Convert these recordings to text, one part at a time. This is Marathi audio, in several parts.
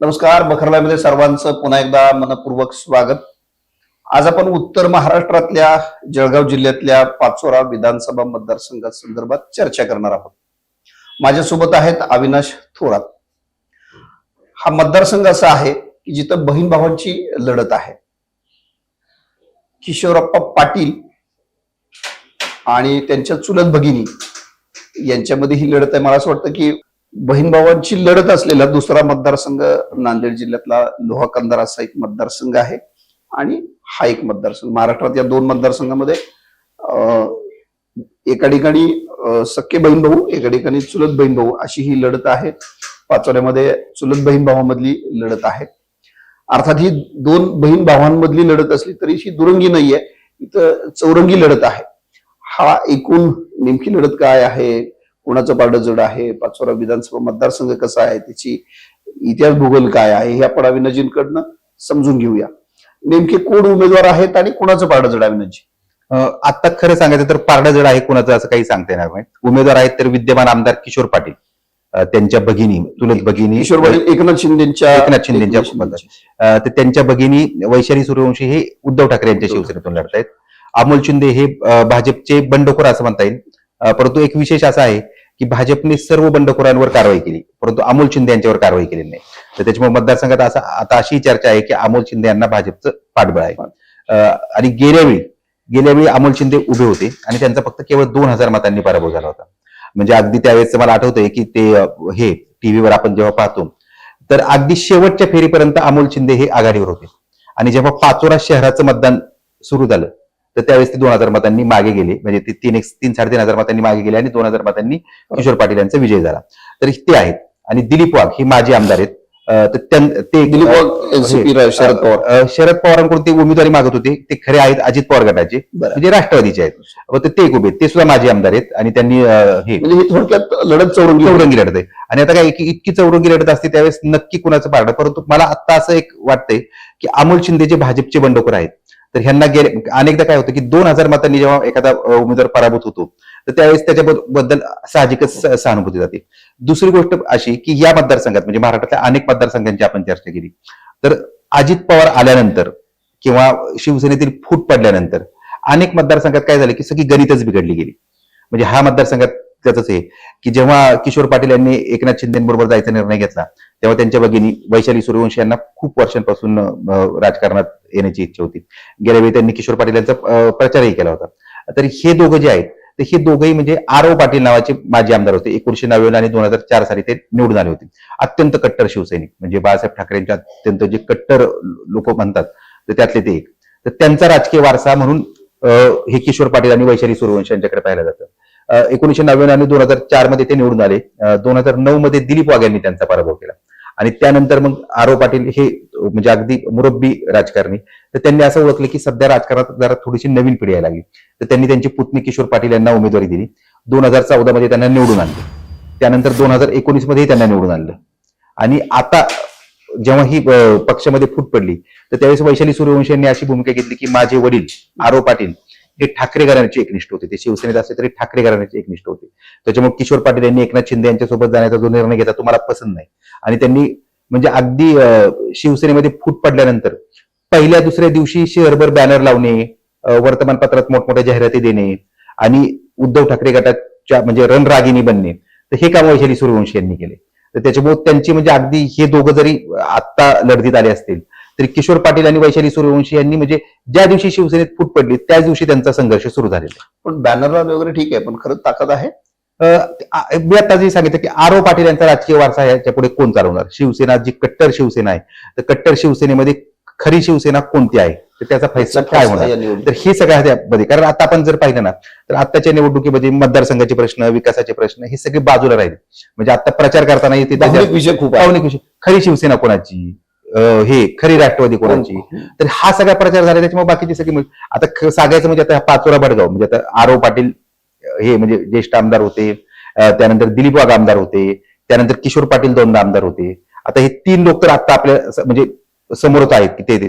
नमस्कार बखरलामध्ये सर्वांचं पुन्हा एकदा मनपूर्वक स्वागत. आज आपण उत्तर महाराष्ट्रातल्या जळगाव जिल्ह्यातल्या पाचोरा विधानसभा मतदारसंघा संदर्भात चर्चा करणार आहोत. माझ्यासोबत आहेत अविनाश थोरात. हा मतदारसंघ असा आहे की जिथं बहीण भावांची लढत आहे. किशोरप्पा पाटील आणि त्यांच्या चुलत भगिनी यांच्यामध्ये ही लढत आहे. मला असं वाटतं की बहीण भावांची लढत असलेला दुसरा मतदारसंघ नांदेड जिल्ह्यातला लोहा कंदार असा एक मतदारसंघ आहे आणि हा एक मतदारसंघ. महाराष्ट्रात या दोन मतदारसंघामध्ये अं, एका ठिकाणी सख्खे बहीण भाऊ एका ठिकाणी चुलत बहीण भाऊ अशी ही लढत आहे पाचोऱ्यामध्ये चुलत बहीण भावामधली लढत आहे. अर्थात ही दोन बहीण भावांमधली लढत असली तरी ही दुरंगी नाहीये. इथं चौरंगी लढत आहे. हा एकूण नेमकी लढत काय आहे? कोणाचं पारडं जड आहे पाचोरा विधानसभा मतदारसंघ कसा आहे त्याची इतिहास भूगोल काय आहे हे आपण अविनाजींकडनं समजून घेऊया. नेमके कोण उमेदवार आहेत आणि कोणाचं पारडं जड अविनाजी? आता खरं सांगायचं तर पारडा जड आहे कोणाचं असं काही सांगता येणार नाही. उमेदवार आहेत तर विद्यमान आमदार किशोर पाटील त्यांच्या भगिनी तुलत भगिनी किशोर पाटील एकनाथ शिंदेच्या एकनाथ शिंदेच्या तर त्यांच्या भगिनी वैशाली सूर्यवंशी हे उद्धव ठाकरे यांच्या शिवसेनेतून लढत आहेत अमोल शिंदे हे भाजपचे बंडखोर असं म्हणता येईल. परंतु एक विशेष असा आहे की भाजपने सर्व बंडखोरांवर कारवाई केली परंतु अमोल शिंदे यांच्यावर कारवाई केली नाही. तर त्याच्यामुळे मतदारसंघात असा आता अशी चर्चा आहे की अमोल शिंदे यांना भाजपचं पाठबळ आहे. आणि गेल्यावेळी गेल्यावेळी गेल्या वेळी अमोल शिंदे उभे होते आणि त्यांचा फक्त केवळ दोन हजार मतांनी पराभव झाला होता. म्हणजे अगदी त्यावेळेस मला आठवतंय की ते हे टीव्हीवर आपण जेव्हा पाहतो तर अगदी शेवटच्या फेरीपर्यंत अमोल शिंदे हे आघाडीवर होते. आणि जेव्हा पाचोरा शहराचं मतदान सुरू झालं तर त्यावेळेस ते दोन हजार मतांनी मागे गेले. म्हणजे ते तीन एक तीन साडेतीन हजार मतांनी मागे गेले आणि दोन हजार मतांनी किशोर पाटील यांचा विजय झाला. तर ते आहेत. आणि दिलीप वाघ हे माजी आमदार आहेत. ते दिलीप वाघ, शरद पवार. शरद पवारांकडून ते उमेदवारी मागत होते. ते खरे आहेत अजित पवार गटाचे. म्हणजे राष्ट्रवादीचे आहेत. ते एक उभे. ते सुद्धा माजी आमदार आहेत. आणि त्यांनी हे म्हणजे ही थोडक्यात लढत चौरंगी चौरंगी लढत आहे. आणि आता काय इतकी इतकी चौरंगी लढत असते त्यावेळेस नक्की कुणाचं पारडं? परंतु मला आता असं एक वाटतंय की अमोल शिंदे जे भाजपचे बंडखोर आहेत तर ह्यांना गेले अनेकदा काय होतं की दोन हजार मतांनी जेव्हा एखादा उमेदवार पराभूत होतो तर त्यावेळेस त्याच्याबद्दल साहजिकच सहानुभूती जाते. दुसरी गोष्ट अशी की या मतदारसंघात म्हणजे महाराष्ट्रातल्या अनेक मतदारसंघांची आपण चर्चा केली. तर अजित पवार आल्यानंतर किंवा शिवसेनेतील फूट पडल्यानंतर अनेक मतदारसंघात काय झालं की सगळी गणितच बिघडली गेली. म्हणजे हा मतदारसंघात त्याच आहे की जेव्हा किशोर पाटील यांनी एकनाथ शिंदेबरोबर जायचा निर्णय घेतला तेव्हा त्यांच्या भगिनी वैशाली सूर्यवंशी यांना खूप वर्षांपासून राजकारणात येण्याची इच्छा होती. गेल्या वेळी त्यांनी किशोर पाटील यांचा प्रचारही केला होता. तर हे दोघं जे आहेत तर हे दोघंही म्हणजे आर ओ पाटील नावाचे माजी आमदार होते. एकोणीशे नव्याण्णव आणि दोन हजार चार साली ते निवडून आले होते. अत्यंत कट्टर शिवसैनिक म्हणजे बाळासाहेब ठाकरेंच्या अत्यंत जे कट्टर लोक म्हणतात तर त्यातले ते एक. तर त्यांचा राजकीय वारसा म्हणून हे किशोर पाटील आणि वैशाली सूर्यवंशी यांच्याकडे पाहिलं जातं. एकोणीशे नव्याण्णव आणि दोन हजार चारमध्ये ते निवडून आले. दोन हजार नऊ मध्ये दिलीप वाघ यांनी त्यांचा पराभव केला. आणि त्यानंतर मग आरो पाटील हे म्हणजे अगदी मुरब्बी राजकारणी. तर त्यांनी असं ओळखलं की सध्या राजकारणात जरा थोडीशी नवीन पिढी यायला लागली. तर त्यांनी त्यांची पुतणी किशोर पाटील यांना उमेदवारी दिली. दोन हजार चौदा मध्ये त्यांना निवडून आणलं. त्यानंतर दोन हजार एकोणीसमध्ये त्यांना निवडून आणलं. आणि आता जेव्हा ही पक्षामध्ये फूट पडली तर त्यावेळेस वैशाली सूर्यवंशी यांनी अशी भूमिका घेतली की माझे वडील आरो पाटील हे ठाकरे घराण्याचे एकनिष्ठ होते. ते शिवसेनेत असले तरी ठाकरे घराण्याचे एकनिष्ठ होते. त्याच्यामुळे किशोर पाटील यांनी एकनाथ शिंदे यांच्यासोबत जाण्याचा जो निर्णय घेतला तो मला पसंत नाही. आणि त्यांनी म्हणजे अगदी शिवसेनेमध्ये फूट पडल्यानंतर पहिल्या दुसऱ्या दिवशी शहरभर बॅनर लावणे वर्तमानपत्रात मोठमोठ्या जाहिराती देणे आणि उद्धव ठाकरे गटाच्या म्हणजे रणरागिणी बनणे तर हे काम वैशाली सूर्यवंशी यांनी केले. तर त्याच्यामुळे त्यांची म्हणजे अगदी हे दोघं जरी आत्ता लढतीत आले असतील तरी किशोर पाटील आणि वैशाली सूर्यवंशी यांनी म्हणजे ज्या दिवशी शिवसेनेत फूट पडली त्याच दिवशी त्यांचा संघर्ष सुरू झालेला. पण बॅनरला वगैरे ठीक आहे पण खरंच ताकद आहे? मी आता जे सांगितलं की आरो पाटील यांचा राजकीय वारसा याच्यापुढे कोण चालवणार? शिवसेना जी कट्टर शिवसेना आहे तर कट्टर शिवसेनेमध्ये खरी शिवसेना कोणती आहे? तर त्याचा फैसला काय होणार. तर हे सगळ्या त्यामध्ये कारण आता आपण जर पाहिलं ना तर आताच्या निवडणुकीमध्ये मतदारसंघाचे प्रश्न विकासाचे प्रश्न हे सगळे बाजूला राहिले. म्हणजे आता प्रचार करताना येते विषय खूप विषय. खरी शिवसेना कोणाची? हे खरी राष्ट्रवादी कोणाची? तर हा सगळा प्रचार झाला त्याच्यामुळे बाकीचे सगळे आता सांगायचं म्हणजे आता पाचोरा बडगाव म्हणजे आता आरव पाटील हे म्हणजे ज्येष्ठ आमदार होते त्यानंतर दिलीप वाघ आमदार होते त्यानंतर किशोर पाटील दोनदा आमदार होते. आता हे तीन लोक तर आता आपल्या म्हणजे समोरच आहेत की ते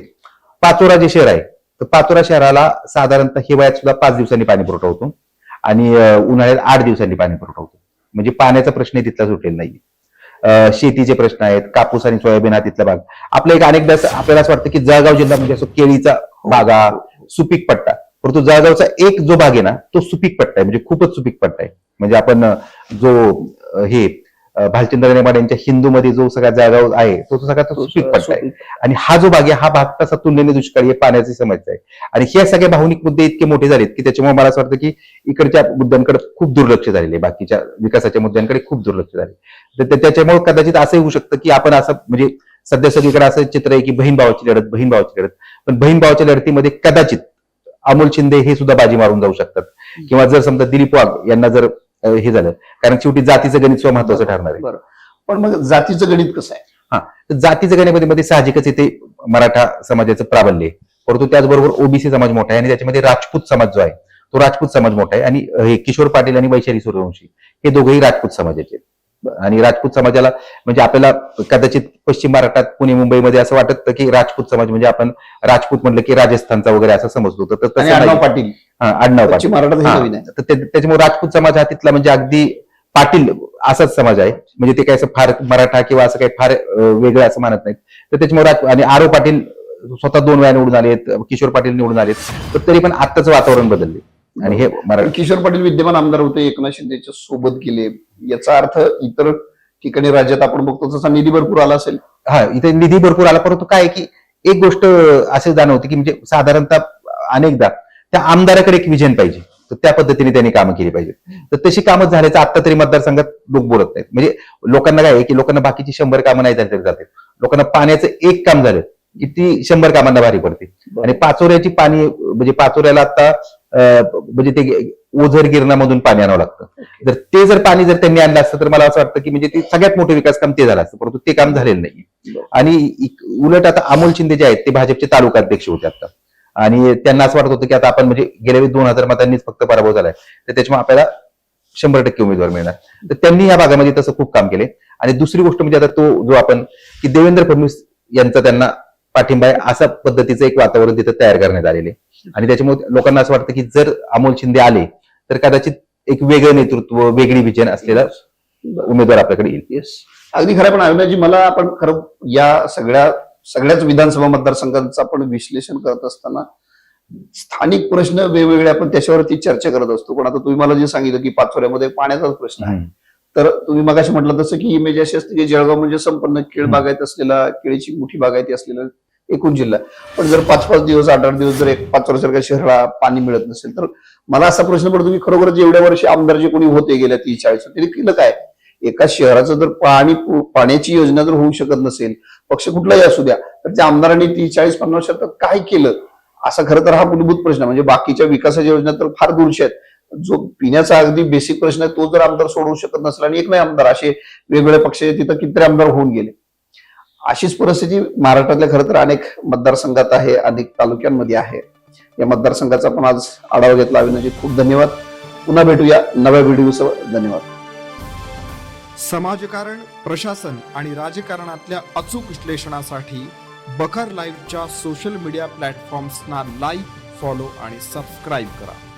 पाचोरा जे शहर आहे तर पाचोरा शहराला साधारणतः हिवाळ्यात सुद्धा पाच दिवसांनी पाणी पुरवठा होतो आणि उन्हाळ्यात आठ दिवसांनी पाणी पुरवठा होतो. म्हणजे पाण्याचा प्रश्न तिथला सुटलेला नाही शेतीचे प्रश्न आहेत कापूस आणि सोयाबीन हा तिथला भाग. आपल्या एक अनेकदा आपल्याला असं वाटतं की जळगाव जिल्हा म्हणजे असं केळीचा बागा सुपीक पट्टा. परंतु जळगावचा एक जो भाग आहे ना तो सुपीक पट्टा आहे म्हणजे खूपच सुपीक पट्टा आहे. म्हणजे आपण जो हे भालचंद्र नेमाडे यांच्या हिंदूमध्ये जो सगळा जळगाव आहे तो तो सगळा सुपीक पट्टा आहे आणि हा जो भाग आहे हा भाग तसा तुलनेने दुष्काळी आहे पाण्याची समस्या आहे. आणि हे सगळे भावनिक मुद्दे इतके मोठे झालेत की त्याच्यामुळे मला असं वाटतं की इकडच्या मुद्द्यांकडे खूप दुर्लक्ष झालेले बाकीच्या विकासाच्या मुद्द्यांकडे खूप दुर्लक्ष झाले तर त्या- त्याच्यामुळे कदाचित असं होऊ शकतं की आपण असं म्हणजे सध्या सगळीकडे असं चित्र आहे की बहीण भावाची लढत बहीण भावाची लढत. पण बहीण भावाच्या लढतीमध्ये कदाचित अमोल शिंदे हे सुद्धा बाजी मारून जाऊ शकतात. किंवा जर समजा दिलीप वाघ यांना जर हे झालं. कारण शेवटी जातीचं गणित सुद्धा महत्वाचं ठरणार आहे. बरं. पण मग जातीचं गणित कसं आहे? तर जातीचं गणितामध्ये मध्ये साहजिकच इथे मराठा समाजाचं प्राबल्य आहे. परंतु त्याचबरोबर ओबीसी समाज मोठा आहे आणि त्याच्यामध्ये राजपूत समाज जो आहे तो राजपूत समाज मोठा आहे. आणि हे किशोर पाटील आणि वैशाली सूर्यवंशी हे दोघेही राजपूत समाजाचे आहेत. आणि राजपूत समाजाला म्हणजे आपल्याला कदाचित पश्चिम महाराष्ट्रात पुणे मुंबईमध्ये असं वाटत होतं की राजपूत समाज म्हणजे आपण राजपूत म्हटलं की राजस्थानचा वगैरे असं समजतो. तर तसं पाटील. हा, आडनाव पाटील. तर त्याच्यामुळे राजपूत समाज हा तिथला म्हणजे अगदी पाटील असाच समाज आहे. म्हणजे ते काय असं फार मराठा किंवा असं काही फार वेगळं असं मानत नाहीत. तर त्याच्यामुळे राज- आणि आरो पाटील स्वतः दोन वेळा निवडून आलेत किशोर पाटील निवडून आलेत. तर तरी पण आत्ताचं वातावरण बदलले आणि हे मराठी किशोर पाटील विद्यमान आमदार होते एकनाथ शिंदेच्या सोबत गेले. याचा अर्थ इतर ठिकाणी राज्यात आपण बघतो तसा निधी भरपूर आला असेल. हा इथे निधी भरपूर आला परंतु काय की एक गोष्ट असे जाणवते की म्हणजे साधारणतः अनेकदा त्या आमदाराकडे एक विजन पाहिजे. तर त्या पद्धतीने त्यांनी कामं केली पाहिजेत. तर तशी कामं झाल्याचं आता तरी मतदारसंघात लोक बोलत नाहीत. म्हणजे लोकांना काय आहे की लोकांना बाकीची शंभर कामं नाही झाली तरी जाते लोकांना पाण्याचं एक काम झालं की ती शंभर कामांना भारी पडते. आणि पाचोऱ्याची पाणी म्हणजे पाचोऱ्याला आता म्हणजे ते ओझर गिरणामधून पाणी आणावं लागतं. जर ते जर पाणी जर त्यांनी आणलं असतं तर मला असं वाटतं की म्हणजे ते सगळ्यात मोठं विकास काम ते झालं असतं परंतु ते काम झालेलं नाही. आणि उलट आता अमोल शिंदे जे आहेत ते भाजपचे तालुका अध्यक्ष होते आता. आणि त्यांना असं वाटत होतं की आता आपण म्हणजे गेल्या वेळी दोन हजार मतांनीच फक्त पराभव झालाय. तर त्याच्यामुळे आपल्याला शंभर टक्के उमेदवार मिळणार. तर त्यांनी या भागामध्ये तसं खूप काम केले आणि दुसरी गोष्ट म्हणजे आता तो जो आपण की देवेंद्र फडणवीस यांचा त्यांना पाठिंबा आहे अशा पद्धतीचं एक वातावरण तिथं तयार करण्यात आलेले आणि त्याच्यामुळे लोकांना असं वाटतं की जर अमोल शिंदे आले तर कदाचित एक वेगळं नेतृत्व वेगळी विजन असलेला उमेदवार आपल्याकडे येईल. येस अगदी खरं पण अविनाशजी मला आपण खरं या सगळ्या सगळ्याच विधानसभा मतदारसंघांचं आपण विश्लेषण करत असताना स्थानिक प्रश्न वेगवेगळे आपण त्याच्यावरती चर्चा करत असतो. पण आता तुम्ही मला जे सांगितलं की पाचोऱ्यामध्ये पाण्याचाच प्रश्न आहे. तर तुम्ही मगाशी म्हटलं तसं की इमेज अशी असते की जळगाव म्हणजे संपन्न केळ. बागायत असलेला केळीची मोठी बागायती असलेला एकूण जिल्हा. पण जर पाच पाच दिवस आठ आठ दिवस जर एक पाचोऱ्यासारख्या शहराला पाणी मिळत नसेल तर मला असा प्रश्न पडतो की खरोखरच एवढ्या वर्षी आमदार जे कोणी होते गेल्या तीस चाळीस त्यांनी केलं काय? एका शहराचं जर पाणी पाण्याची योजना जर होऊ शकत नसेल पक्ष कुठलाही असू द्या तर त्या आमदारांनी तीस चाळीस पन्नास वर्षात काय केलं? असा खरं तर हा मूलभूत प्रश्न म्हणजे बाकीच्या विकासाच्या योजना तर फार दूरच्या आहेत. जो पिण्याचा अगदी बेसिक प्रश्न आहे तो जर आमदार सोडवू शकत नसेल आणि एक नाही आमदार असे वेगवेगळ्या पक्षाचे तिथं कितीतरी आमदार होऊन गेले. अशीच परिस्थिती महाराष्ट्रातल्या खरं तर अनेक मतदारसंघात आहे अनेक तालुक्यांमध्ये आहे. या मतदारसंघाचा पण आज आढावा घेतला. अविनाजी खूप धन्यवाद. पुन्हा भेटूया नव्या व्हिडिओसह. धन्यवाद. समाजकारण प्रशासन आणि राजकारणातल्या अचूक विश्लेषणासाठी बखर लाईव्हच्या सोशल मीडिया प्लॅटफॉर्म्सना लाईक फॉलो आणि सबस्क्राईब करा.